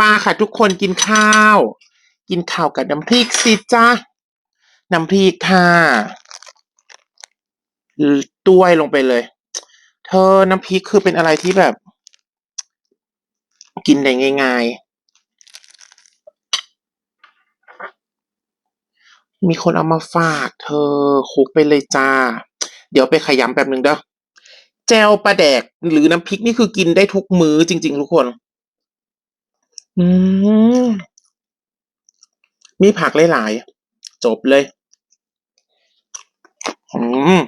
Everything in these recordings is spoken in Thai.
มาค่ะทุกคนกินข้าว กินข้าวกับน้ำพริกสิจ้าน้ำพริกค่ะต้วยลงไปเลย เธอน้ำพริกคือเป็นอะไรที่แบบ กินได้ง่ายๆ มีคนเอามาฝาก เธอคุกไปเลยจ้า เดี๋ยวไปขยำแป๊บนึงเด้อแจวปลาแดกหรือน้ำพริกนี่คือกินได้ทุกมื้อจริง ๆ ทุกคน อืม มีผักหลาย ๆ จบเลย อืม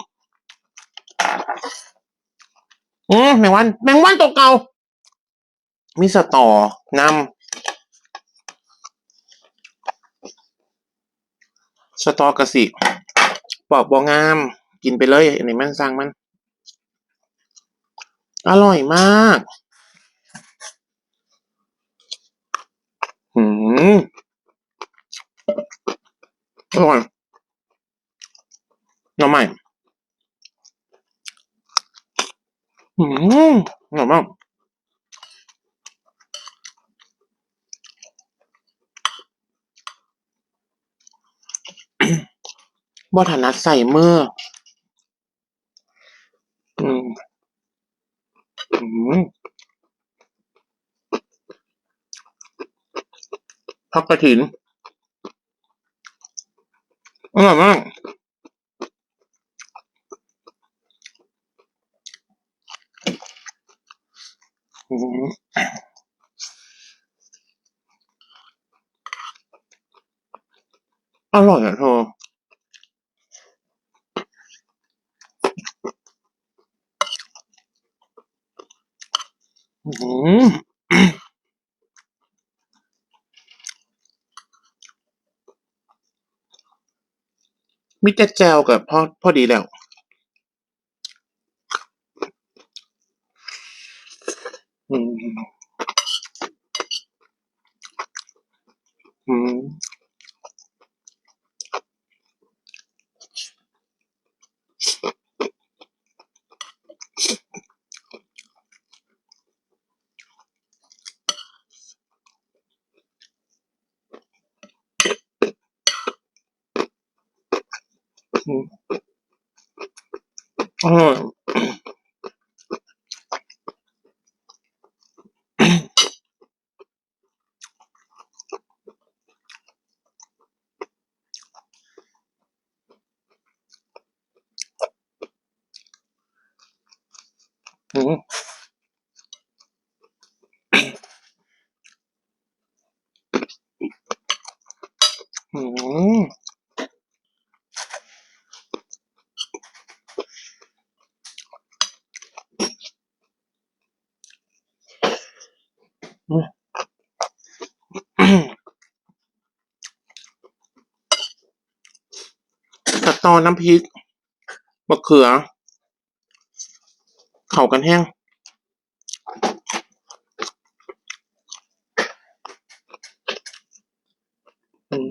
อืมแมงวันแมงวันตัวเก่า มีสตอนำสตอกระสิปอกบองาม กินไปเลยอันนี้มันสั่งมัน อร่อยมาก หืมอร่อยหน่อใหม่หืมอร่อยมากบ่ถนัดใส่มือ อืม อืม ผักกระถินอร่อยมากอร่อยอะเธออื้อหือ มีแต่แจวกับพอพอดีแล้วอืมอืม อืมอร่อย อืม อืม อืม สตอน้ำพริกมะเขือ เข้ากันแห้ง อืม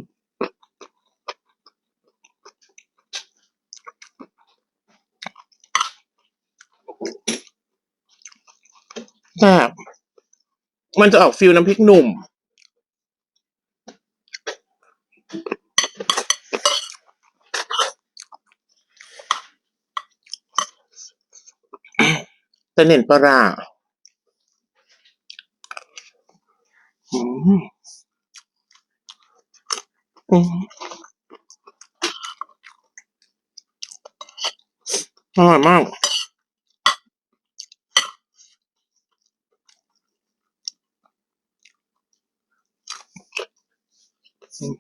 แซ่บ มันจะออกฟีลน้ำพริกหนุ่ม แต่เน้นปลาร้าอืมอืมอร่อยมาก อืม